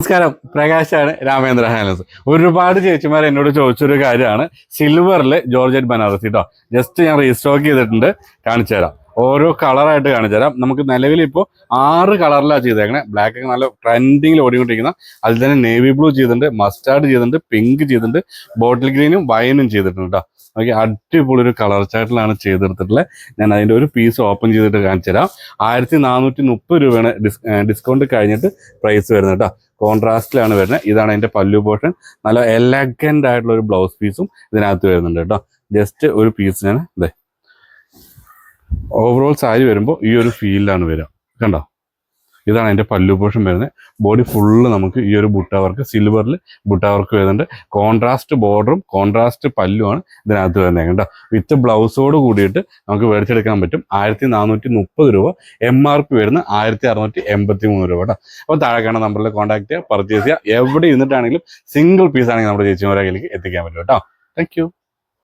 നമസ്കാരം. പ്രകാശാണ് രാമേന്ദ്ര ഹാനസ്. ഒരുപാട് ചേച്ചിമാർ എന്നോട് ചോദിച്ചൊരു കാര്യമാണ്. സിൽവറിൽ ജോർജറ്റ് ബനാറസ് കേട്ടോ ജസ്റ്റ് ഞാൻ റീസ്റ്റോക്ക് ചെയ്തിട്ടുണ്ട്. കാണിച്ചു തരാം ഓരോ കളറായിട്ട് കാണിച്ചു തരാം. നമുക്ക് നിലവിൽ ഇപ്പോൾ ആറ് കളറിലാണ് ചെയ്തേക്കണേ. ബ്ലാക്ക് ഒക്കെ നല്ല ട്രെൻഡിങ്ങിൽ ഓടിക്കൊണ്ടിരിക്കുന്ന. അതിൽ തന്നെ നേവി ബ്ലൂ ചെയ്തിട്ടുണ്ട് മസ്റ്റാർഡ് ചെയ്തിട്ടുണ്ട് പിങ്ക് ചെയ്തിട്ടുണ്ട് ബോട്ടിൽ ഗ്രീനും വയനും ചെയ്തിട്ടുണ്ട് കേട്ടോ ഓക്കെ അടിപൊളി ഒരു കളർ ചാർട്ടിലാണ് ചെയ്തെടുത്തിട്ടുള്ളത്. ഞാൻ അതിന്റെ ഒരു പീസ് ഓപ്പൺ ചെയ്തിട്ട് കാണിച്ചു തരാം. ആയിരത്തി നാനൂറ്റി മുപ്പത് രൂപയാണ് ഡിസ് ഡിസ്കൗണ്ട് കഴിഞ്ഞിട്ട് പ്രൈസ് വരുന്നത് കേട്ടോ കോൺട്രാസ്റ്റിലാണ് വരുന്നത്. ഇതാണ് അതിന്റെ പല്ലു പോർഷൻ നല്ല എലഗന്റ് ആയിട്ടുള്ള ഒരു ബ്ലൗസ് പീസും ഇതിനകത്ത് വരുന്നുണ്ട് കേട്ടോ ജസ്റ്റ് ഒരു പീസ് ഞാൻ ഇതേ ഓവറോൾ സാരി വരുമ്പോൾ ഈ ഒരു ഫീലിലാണ് വരിക. കണ്ടോ? ഇതാണ് എന്റെ പല്ലു പോഷൻ വരുന്നത്. ബോഡി ഫുള്ള് നമുക്ക് ഈ ഒരു ബുട്ട വർക്ക് സിൽവറിൽ ബുട്ട വർക്ക് വരുന്നുണ്ട്. കോൺട്രാസ്റ്റ് ബോർഡറും കോൺട്രാസ്റ്റ് പല്ലുമാണ് ഇതിനകത്ത് വരുന്നത്. കേട്ടോ വിത്ത് ബ്ലൗസോട് കൂടിയിട്ട് നമുക്ക് മേടിച്ചെടുക്കാൻ പറ്റും ആയിരത്തി നാനൂറ്റി മുപ്പത് രൂപ. എം ആർ പി വരുന്ന ആയിരത്തി അറുന്നൂറ്റി എൺപത്തി മൂന്ന് രൂപ കേട്ടോ. അപ്പോൾ താഴെ കാണുന്ന നമ്പറിൽ കോൺടാക്ട് ചെയ്യുക പർച്ചേസ് ചെയ്യുക. എവിടെ ഇരുന്നിട്ടാണെങ്കിലും സിംഗിൾ പീസ് ആണെങ്കിൽ നമ്മുടെ ചേച്ചിമാരെ കയ്യിലേക്ക് എത്തിക്കാൻ പറ്റും കേട്ടോ. താങ്ക്